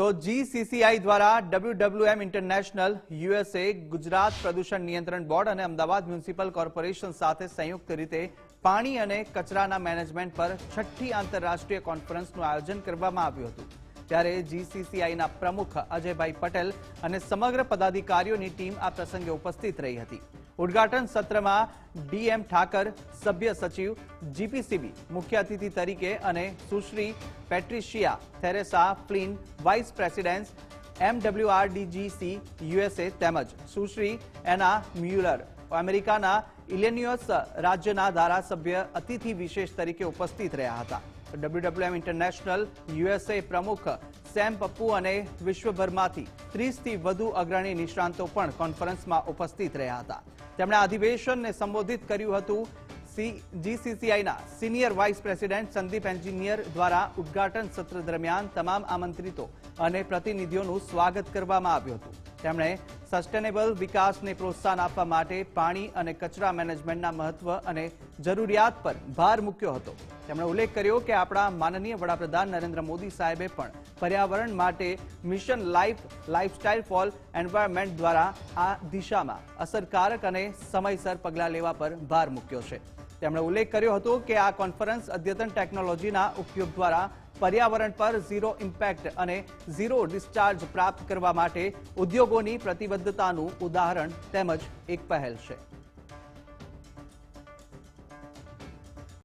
તો જીસીસીઆઈ દ્વારા ડબલ્યુડબલ્યુએમ international USA Gujarat પ્રદૂષણ નિયંત્રણ બોર્ડ અને અમદાવાદ મ્યુનિસિપલ કોર્પોરેશન સાથે સંયુક્ત રીતે પાણી અને કચરાના મેનેજમેન્ટ પર છઠ્ઠી આંતરરાષ્ટ્રીય કોન્ફરન્સનું આયોજન કરવામાં આવ્યું હતું. ત્યારે જીસીસીઆઈના પ્રમુખ અજયભાઈ પટેલ અને સમગ્ર પદાધિકારીઓની ટીમ આ પ્રસંગે ઉપસ્થિત રહી હતી. ઉદ્ઘાટન સત્રમાં ડીએમ ઠાકર, સભ્ય સચિવ, જીપીસીબી મુખ્ય અતિથિ તરીકે અને સુશ્રી Patricia Theresa Flynn, vice president MWRDGC, USA તેમજ સુશ્રી એના મ્યુલર અમેરિકાના ઇલેનિયોસ રાજ્યના ધારાસભ્ય અતિથિ વિશેષ તરીકે ઉપસ્થિત રહ્યા હતા. ડબલ્યુડબલ્યુએમ ઇન્ટરનેશનલ યુએસએ પ્રમુખ સેમ પપ્પુ અને વિશ્વભરમાંથી ત્રીસથી વધુ અગ્રણી નિષ્ણાંતો પણ કોન્ફરન્સમાં ઉપસ્થિત રહ્યા હતા. તેમણે અધિવેશનને સંબોધિત કર્યું હતું જીસીસીઆઈના senior vice president Sandeep Engineer દ્વારા ઉદઘાટન સત્ર દરમિયાન તમામ આમંત્રિતો અને પ્રતિનિધિઓનું સ્વાગત કરવામાં આવ્યું હતું. તેમણે સસ્ટેનેબલ વિકાસને પ્રોત્સાહન આપવા માટે પાણી અને કચરા મેનેજમેન્ટના મહત્વ અને જરૂરિયાત પર ભાર મૂક્યો હતો. તેમણે ઉલ્લેખ કર્યો કે આપણા માનનીય વડાપ્રધાન નરેન્દ્ર મોદી સાહેબે પણ પર્યાવરણ માટે mission life lifestyle for environment દ્વારા આ દિશામાં અસરકારક અને સમયસર પગલાં લેવા પર ભાર મૂક્યો છે. તેમણે ઉલ્લેખ કર્યો હતો કે આ કોન્ફરન્સ અદ્યતન ટેકનોલોજીના ઉપયોગ દ્વારા પર્યાવરણ પર ઝીરો ઇમ્પેક્ટ અને ઝીરો ડિસ્ચાર્જ પ્રાપ્ત કરવા માટે ઉદ્યોગોની પ્રતિબદ્ધતાનું ઉદાહરણ તેમજ એક પહેલ છે.